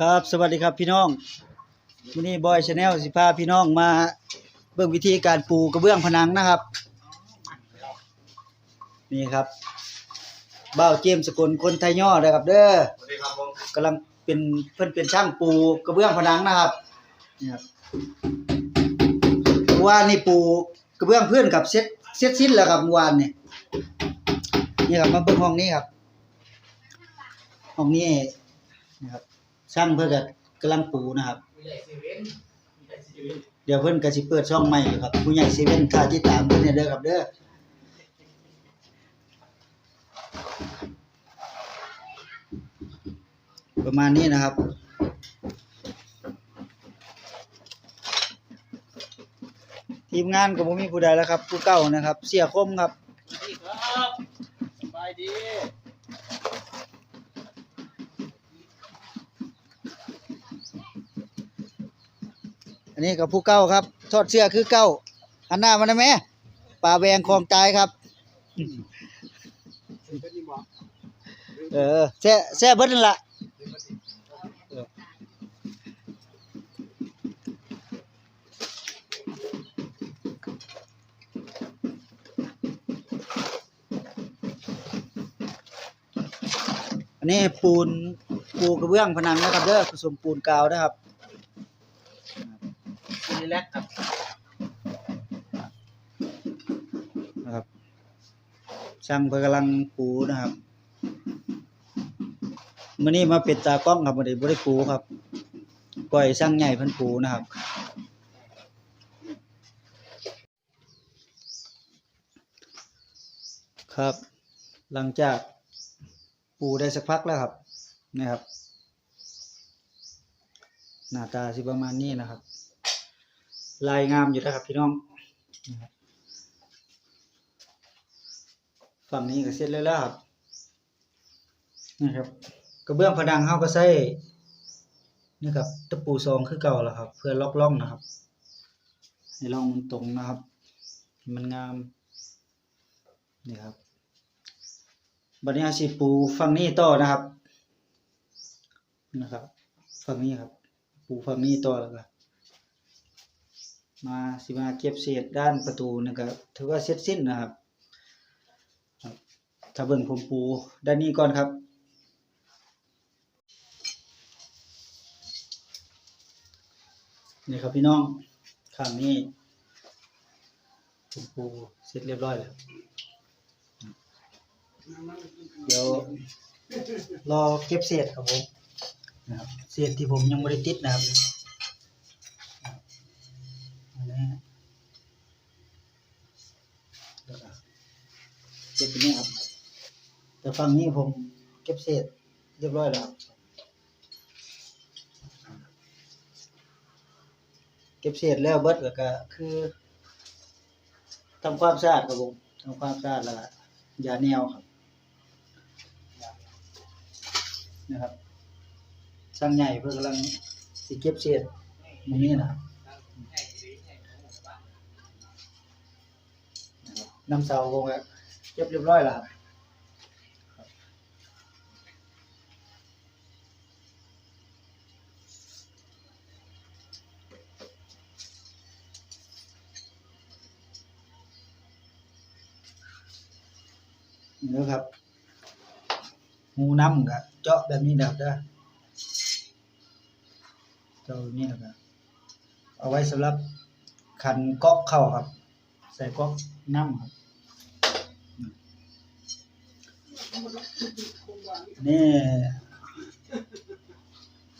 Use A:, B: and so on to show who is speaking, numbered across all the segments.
A: ครับสวัสดีครับพี่น้องวันนี้บอยชาแนลสิพาพี่น้องมาเบิ่งวิธีการปูกระเบื้องผนังนะครับ นี่ครับบ้าวเจมส์สกลคนไทยย่อเด้อครับ เด้อ
B: สวัสดีครับผม
A: กำลังเป็นเพิ่อนเป็นช่างปูกระเบื้องผนังนะครับนี่ครับเมื่อวานนี่ปูกระเบื้องเพื่อนกับเซ็ตเซ็ตสิ้นแล้วครับเมื่อวานนี่นี่ครับมาเบิ่งห้องนี้ครับห้องนี้นะครับ ช่างเพิ่นก็กำลังปูนะครับ เดี๋ยวเพิ่อนก็สิเปิดช่องใหม่ครับ ผู้ใหญ่เซเว่นค่าที่ตามเพิ่นเนี่ยเด้อครับเด้อประมาณนี้นะครับ ทีมงานก็บ่มีผู้ใดแล้วครับผู้เก่านะครับ เสียคมครับ
B: สวัสดีครับสบายดี
A: อั นนี้ก็ผู้เก่าครับทอดเสื้อคือเก่าอันหน้ามาได้ไหมป่าแวงคลองตายครับ เออแซ่แซ่เบิดนั่นละอออันนี้ปูนปูกระเบื้องผนังนะครับเด้อผสมปูนกาวนะครับ
B: รีแลกครับ
A: นะครับช่างเพิ่นกำลังปูนะครับมื้อนี้มาป็ดตากล้องครับบ่ได้บ่ได้ปูครับปล่อยช่างใหญ่พิ่นปูนะครับครับ หลังจากปูได้สักพักแล้วครับนะครับ หน้าตาสิประมาณนี้นะครับ ลายงามอยู่นะครับพี่น้องฝั่งนี้ก็เสร็จแล้วล่ะครับนะครับกระเบื้องผนังเฮาก็ใช้นี่ครับตะปูซองคือเก่าแล้วครับ เพื่อล็อกล่องนะครับ ให้ร่องมันตรงนะครับ มันงามนี่ครับบัดนี้อาสิปูฝั่งนี้ต่อนะครับนะครับฝั่งนี้ครับ ปูฝั่งนี้ต่อแล้วก็ มาสิมาเก็บเศษด้านประตูนี่ก็ถือว่าเสร็จสิ้นนะครับครับถ้าเบิ่งผมปูด้านนี้ก่อนครับนี่ครับพี่น้องข้างนี้ผมปูเสร็จเรียบร้อยแล้วเดี๋ยวรอเก็บเศษครับผมนะครับเศษที่ผมยังไม่ได้ติดนะครับอันนี้แล้วก็ เก็บตรงนี้ครับ แต่ฝั่งนี้ผมเก็บเศษเรียบร้อยแล้วเก็บเศษแล้วเบิดก็คือทำความสะอาดครับผมทำความสะอาดแล้วยาแนวครับนะครับช่างใหญ่เพื่อกำลังสิเก็บเศษตรงนี้นะครับน้ำเสาคงแบบ เรียบเรียบร้อยแล้วครับนี่นะครับหูน้ำกับเจาะแบบนี้นะครับเด้อเจาะนี้นะครับเอาไว้สำหรับขันก๊อกเข้าครับ ใส่ก๊อกน้ำครับ นี่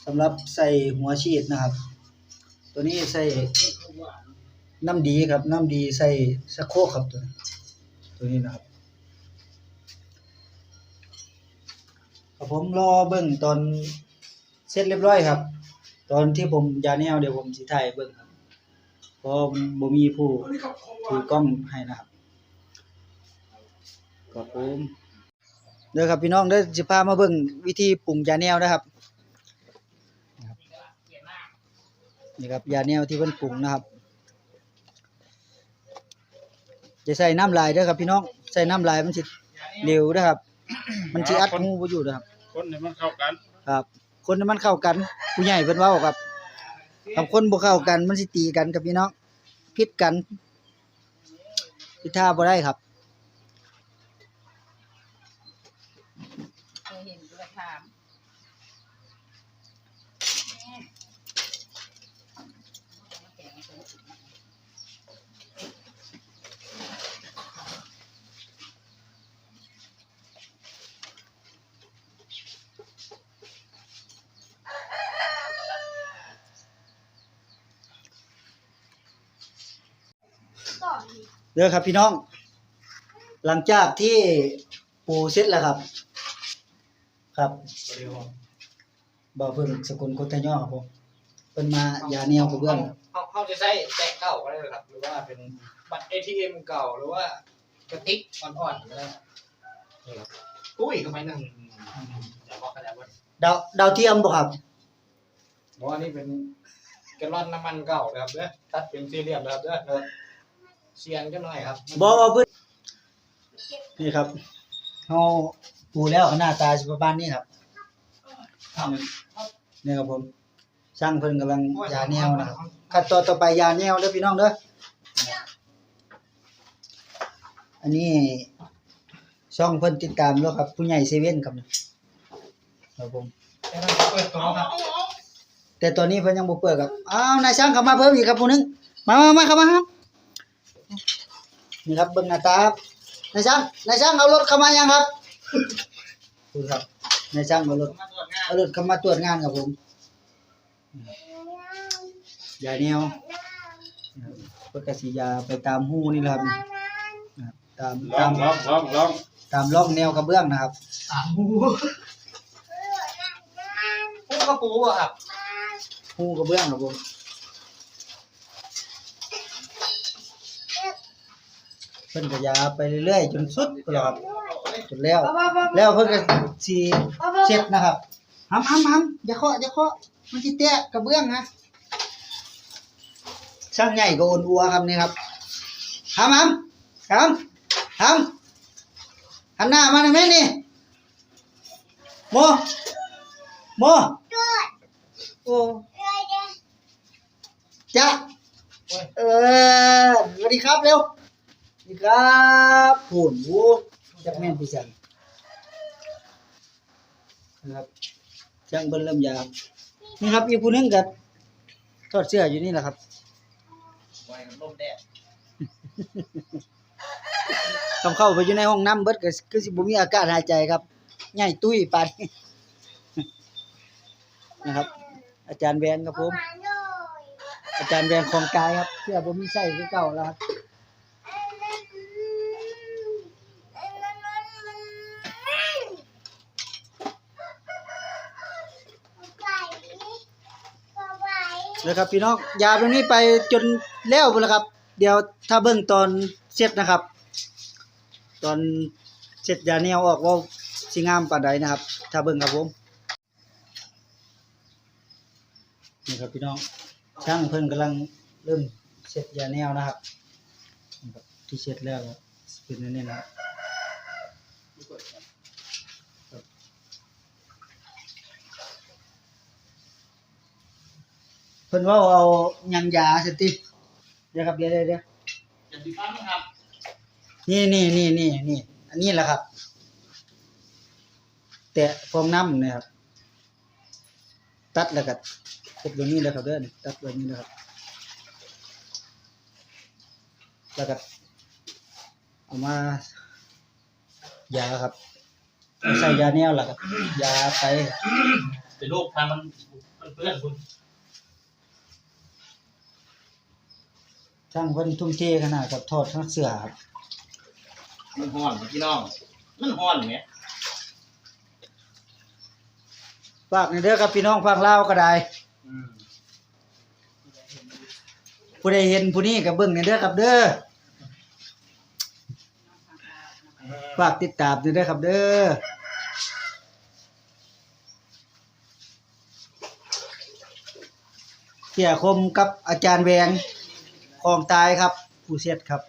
A: สำหรับใส่หัวฉีดนะครับ ตัวนี้ใส่น้ำดีครับ น้ำดีใส่สะโคกครับตัวนี้ตัวนี้นะครับครับผมรอเบิ่งตอนเสร็จเรียบร้อยครับ ตอนที่ผมยาแนวเดี๋ยวผมสิถ่ายเบิ่งครับเพราะบ่มีผู้ถือกล้องให้นะครับครับผม เด้อครับพี่น้องเด้อสิพามาเบิ่งวิธีปรุงยาแนวนะครับนี่ครับยาแนวที่เพิ่นปรุงนะครับจะใส่น้ำลายเด้อครับพี่น้องใส่น้ำลายมันสิเหลวนะครับ มันสิอัดหูบ่อยู่นะครับ
B: คนให้มันเข้ากัน
A: ครับ คนให้มันเข้ากัน ผู้ใหญ่เพิ่นเว้าครับกับคนบ่เข้ากันมันสิตีกันกับพี่น้องผิดกันพิธาบ่ได้ครับ
C: เคยเห็นกระถาม
A: เด้อครับพี่น้อง หลังจากที่ปูเสร็จแล้วครับ ครับบ่าวเพิ่นสกุลโคตย่อครับผมเพิ่นมายาแนวกระเบื้อง
B: เขาเขาจะใช้แตะเก่าก็ได้เลยครับ หรือว่าเป็นบัตร ATM เก่าหรือว่ากระติกอ่อนๆก็ได้นี่ครับตุ้ยก็ไม่นั่งอย่าบอกกันแล้วว่า
A: ดาวดาวเทียมบ่ครับ
B: บอกว่านี่เป็นแกลลอนน้ำมันเก่านะครับเด้อตัดเป็นสี่เหลี่ยมนะครับเด้อเออเสียงกันหน่อยครับ
A: บ่เอาเพิ่นนี่ครับเฮา ปูแล้วหน้าตาสิประมาณนี้ครับ
B: ครับ
A: นี่ครับผมช่างเพิ่นกำลังยาแนวนะครับขั้นตอนต่อไปยาแนวเด้อพี่น้องเด้ออันนี้ช่องเพิ่นติดตามแล้วครับ ผู้ใหญ่เซเว่นครับครับผม
B: แล้วเราเปิดตัวครับ
A: แต่ตอนนี้เพิ่นยังบ่เปิดครับอ้าวนายช่างเข้ามาเพิ่มอีกครับผู้หนึงมามามาเข้ามาครับนี่ครับเบิ่งหน้าตาครับนายช่างนายช่างเอารถเข้ามายังครับ ดูครับนายช่างเอารถ
B: มาตรวจงาน
A: เอารถเข้ามาตรวจงานครับผมยาแนวเพิ่นก็สิยาไปตามหูนี่แหละครับนะครับตาม
D: ลอ
A: ตางม
D: ลองลองลอง
A: ตามร่องแนวกระเบื้องนะครับ
B: สามหูหูกระปูอะครับ
A: หูกระเบื้องครับผมเพิ่นก็ยาไปเรื่อยๆจนสุดพุ่นล่ะครับ จนแล้ว แล้วเพิ่นก็สิเช็ดนะครับห้ำห้ำห้ำอย่าเคาะอย่าเคาะมันสิแตะกระเบื้องนะช่างใหญ่ก็โอนอัวครับนี่ครับห้ำห้ำห้ำห้ำหันหน้ามาหน่อยแม่นี่โมโมโอ้จ้ะเออสวัสดีครับเร็วสวัสดีครับผุ่นวู จักแม่นพี่จันนะครับช่างเบิ่นเริ่มยาวนี่ครับอีกผู้หนึงกับทอดเสื้ออยู่นี่แหละครับ
B: ไว้กับลมแดด
A: ต้องเข้าไปอยู่ในห้องน้ำเบิดก็คือสิบ่มีอากาศหายใจครับใหญ่ตุ้ยปานนี้ นะครับ อาจารย์แวนครับผม อาจารย์แวนของกายครับเสื้อบ่มีใส่คือเก่าแล้วครับ นะครับ พี่น้องยาตรงนี้ไปจนแล้วพุ่นละครับ เดี๋ยวถ้าเบิ่งตอนเสร็จนะครับ ตอนเสร็จยาแนวออกว่าสิงามปานใดนะครับ ถ้าเบิ่งครับผมนี่ครับพี่น้องช่างเพิ่นกำลังเริ่มเสร็จยาแนวนะครับที่เสร็จแล้วเป็นนนี้นะครับ เพิ่นว่าเอาหยังยาสติเดี๋ยวครับเดี๋ยวเดี๋ยวเดี๋ยว
B: จะดีฟังครับ
A: นี่นี่นี่นี่นี่อันนี้แหละครับ แต่ฟองน้ำเนะครับ ตัดแล้วก็เก็บตรงนี้แล้วครับเด้อนี่ตัดแบบนี้นะครับ แล้วก็เอามายาครับเอาใส่ยาแนวแล้วครับ ยาไป
D: เป็นโรคทางมันเพื่อนคุณ
A: ช่างเพิ่นทุ่มเทขนาดกับทอดทั้งเสื้อครับ
D: มันห่อนพี่น้อง มันห่อนไหม
A: ฝากในเด้อครับพี่น้องฟังเล่าวก็ได้
D: อืม
A: ผู้ใดเห็นผู้นี้ก็เบิ่งในเด้อครับเด้อฝากติดตามในเด้อครับเด้อเสียคมกับอาจารย์แวง ของตายครับ ผู้เสียดครับ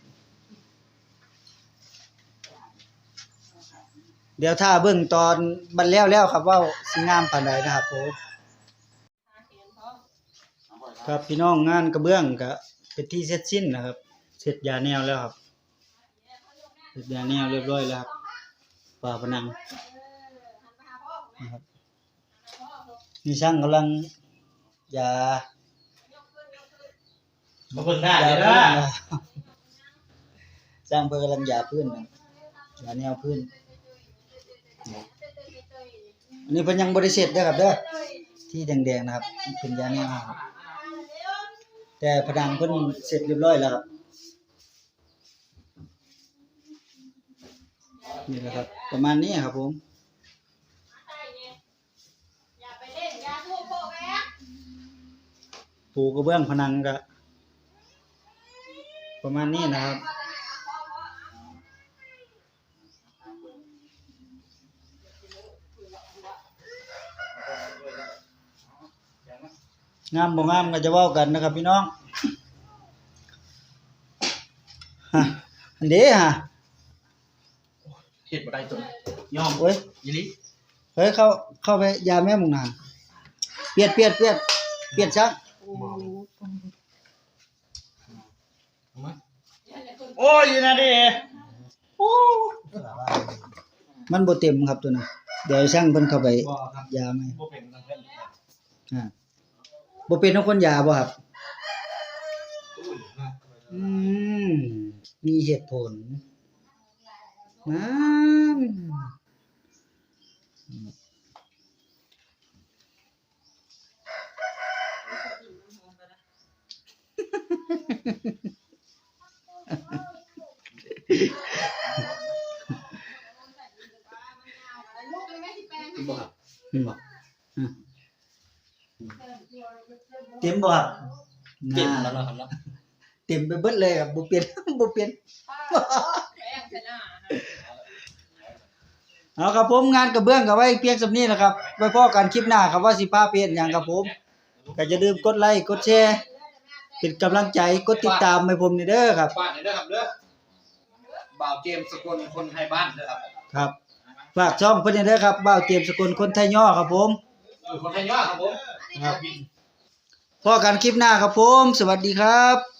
A: เดี๋ยวถ้าเบิ่งตอนบันแล้วแล้วครับว่าสิงามปานใดนะครับผมครับพี่น้องงานกระเบื้องก็เป็นที่เสร็จสิ้นนะครับ เสร็จยาแนวแล้วครับเสร็จยาแนวเรียบร้อยแล้วครับฝาผนังนะครับนี่ช่างกำลังยา
D: มาเบิ่งได้
A: ยา
D: เลย
A: พื้
D: นะ
A: นนะสร้างเพื่อกำลังยาพื้นนะยาแนวพื้นอันนี้เพิ่นยังบ่ได้เสร็จเด้อครับเด้อที่แดงๆนะครับมันเป็นยาแนวครับแต่ผนังเพิ่นเสร็จเรียบร้อยแล้วครับนี่แหละครับ ประมาณนี้ครับผมปูกระเบื้องผนังก็ ประมาณนี้นะครับ งามบ่งามก็จะเว้ากันนะครับพี่น้องฮะอันเด้ฮะ
D: เฮ็ดบ่ได้ตัวยอม
A: โอ้ย
D: อีหลิ
A: เฮ้ยเข้าเข้าไปยาแม่มุงนานเปลี่ยนเปลี่ยนเปลี่ยนเปลี่ยนซัก
D: โอ้ยอยู่นะเด้โอ้
A: มันบ่เต็มครับตัวน่ะเดี๋ยวช่างเพิ่นเข้าไป
D: บ่ครับ
A: ยาไหม
D: บ่เป็นทางเพิ่น
A: อ่าบ่เป็นทุกคนยาบ่ครับ อืมมีเหตุผลนั่น
D: บ่ครับ
A: อืมอืมเต็ม บ่ครับ
D: เจ็บแล้ว
A: น่า
D: เนาะครับเนาะ
A: เต็มไปเบิดเลยครับบ่เปลี่ยนบ่เปลี่ยน
C: แป้งชนะ
A: เอาครับผมงานกระเบื้องก็ไว้เพียงสำนี้แหละครับ ไว้พอกันคลิปหน้าครับว่าสิพาเปลี่ยนหยังครับผมก็อย่าลืมกดไลค์กดแชร์เป็นกำลังใจกดติดตามให้ผมนี่เด้อครับ
B: บ้านนี่เด้อครับเด้อบ่าวเจมส์สกลคนไทยบ้านเด้อครับ
A: ครับฝากช่องเพิ่นนี่เด้อครับบ่าวเตรียมสกุลคนไทยย่อครับผม
B: อยู่คนไทยยอดครับผม
A: ครับ พอกันคลิปหน้าครับผม สวัสดีครับ